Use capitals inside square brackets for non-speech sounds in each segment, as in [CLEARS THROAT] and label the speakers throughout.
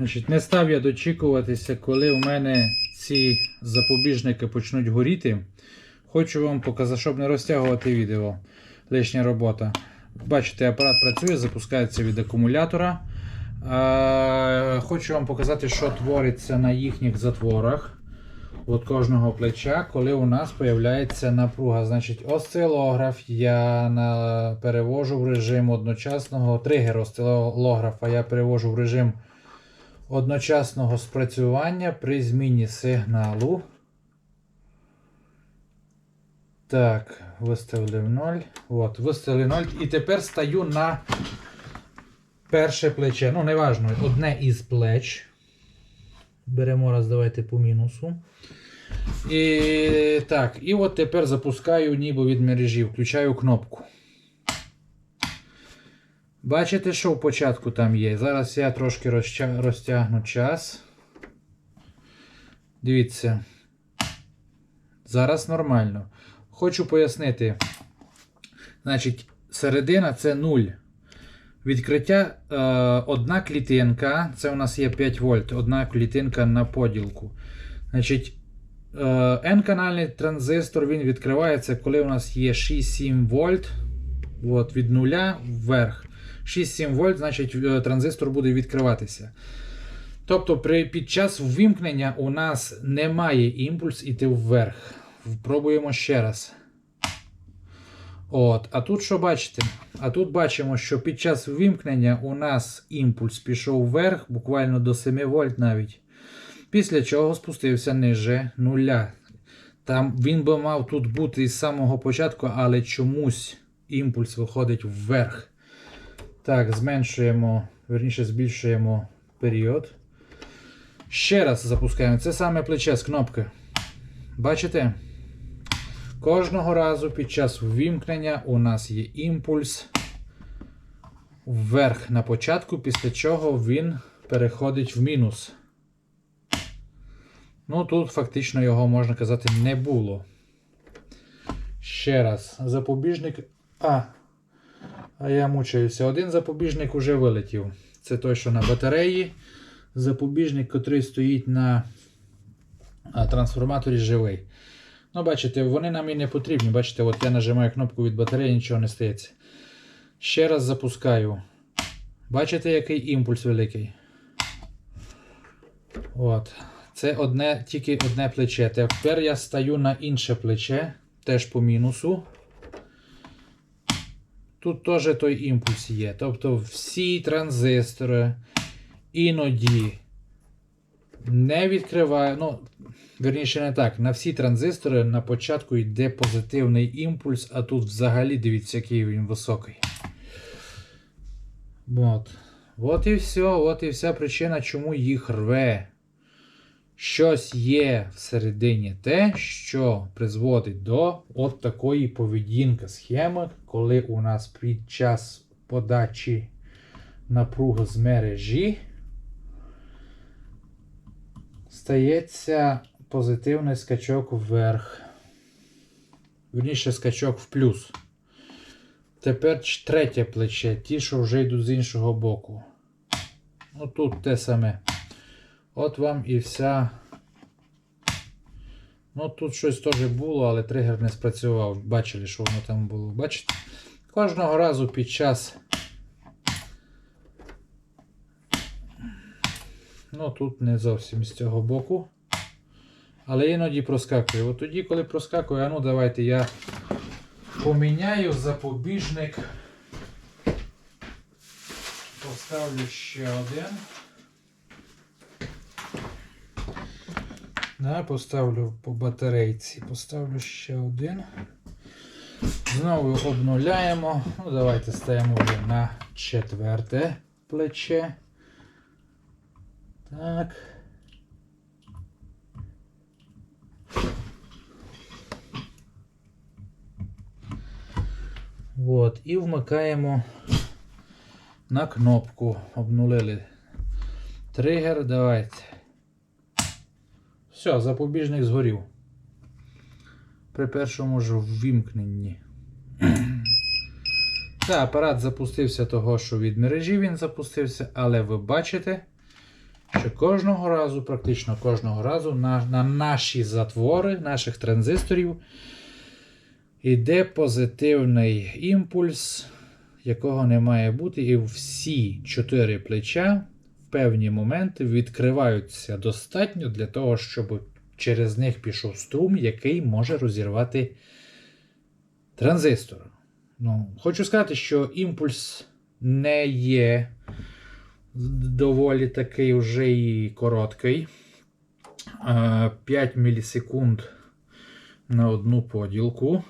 Speaker 1: Значить, не став я дочікуватися, коли у мене ці запобіжники почнуть горіти. Хочу вам показати, щоб не розтягувати відео. Лишня робота. Бачите, апарат працює, запускається від акумулятора. Е, Хочу вам показати, що твориться на їхніх затворах от кожного плеча, коли у нас з'являється напруга. Значить, осцилограф я перевожу в режим одночасного тригер осцилографа я перевожу в режим одночасного спрацювання при зміні сигналу. Так, виставив 0. От, виставив 0. І тепер стаю на перше плече. Ну, неважно, одне із плеч. Беремо раз, давайте по мінусу. І так, і от тепер запускаю ніби від мережі, включаю кнопку. Бачите, що в початку там є? Зараз я трошки розтягну час. Дивіться. Зараз нормально. Хочу пояснити. Значить, середина це 0. Відкриття е, одна клітинка. Це у нас є 5 вольт, одна клітинка на поділку. Значить, е, N-канальний транзистор він відкривається, коли у нас є 6-7 вольт. От, від нуля вверх. 6-7 вольт, значить е, транзистор буде відкриватися. Тобто при, під час ввімкнення у нас немає імпульс іти вверх. Пробуємо ще раз. От, А тут що бачите? А тут бачимо, що під час ввімкнення у нас імпульс пішов вверх, буквально до 7 вольт навіть. Після чого спустився ниже нуля. Там Він би мав тут бути із самого початку, але чомусь імпульс виходить вверх. Так, зменшуємо, верніше збільшуємо період. Ще раз запускаємо. Це саме плече з кнопки. Бачите? Кожного разу під час ввімкнення у нас є імпульс вверх на початку, після чого він переходить в мінус. Ну, тут фактично його, можна казати, не було. Ще раз, запобіжник. А, а я мучаюся. Один запобіжник уже вилетів. Це той, що на батареї. Запобіжник, який стоїть на трансформаторі живий. Ну, бачите, вони нам і не потрібні. Бачите, от я нажимаю кнопку від батареї, нічого не стається. Ще раз запускаю. Бачите, який імпульс великий? От. Це одне, тільки одне плече. Тепер я стаю на інше плече, теж по мінусу. Тут теж той імпульс є. Тобто всі транзистори іноді не відкриваю. Ну, верніше не так. На всі транзистори на початку йде позитивний імпульс, а тут взагалі дивіться, який він високий. От. От і все, от і вся причина, чому їх рве. Щось є всередині те, що призводить до от такої поведінки схеми, коли у нас під час подачі напруги з мережі стається позитивний скачок вверх. Вірніше скачок в плюс. Тепер третє плече, ті, що вже йдуть з іншого боку. Ну тут те саме. От вам і вся. Ну тут щось теж було, але тригер не спрацював. Бачили, що воно там було. Бачите? Кожного разу під час. Ну тут не зовсім з цього боку. Але іноді проскакує. От тоді, коли проскакує, а ну давайте я поміняю запобіжник. Поставлю ще один. Да, поставлю по батарейці. Поставлю ще один. Знову обнуляємо. Ну, давайте ставимо вже на четверте плече. Так. От, і вмикаємо на кнопку. Обнулили тригер. Давайте. Все, запобіжник згорів. При першому ж ввімкненні. [CLEARS THROAT] Та, апарат запустився того, що від мережі він запустився, але ви бачите, що кожного разу, практично кожного разу, на, на наші затвори наших транзисторів йде позитивний імпульс, якого не має бути, і всі чотири плеча певні моменти відкриваються достатньо для того, щоб через них пішов струм, який може розірвати транзистор. Ну, хочу сказати, що імпульс не є доволі такий вже і короткий. Е, 5 мілісекунд на одну поділку.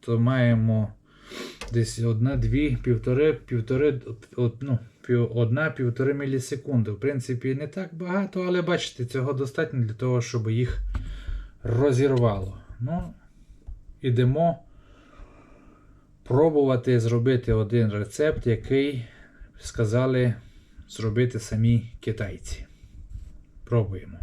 Speaker 1: То маємо десь одна, дві, півтори, півтори, ну, пів, одна, півтори мілісекунди. В принципі, не так багато, але бачите, цього достатньо для того, щоб їх розірвало. Ну, ідемо пробувати зробити один рецепт, який сказали зробити самі китайці. Пробуємо.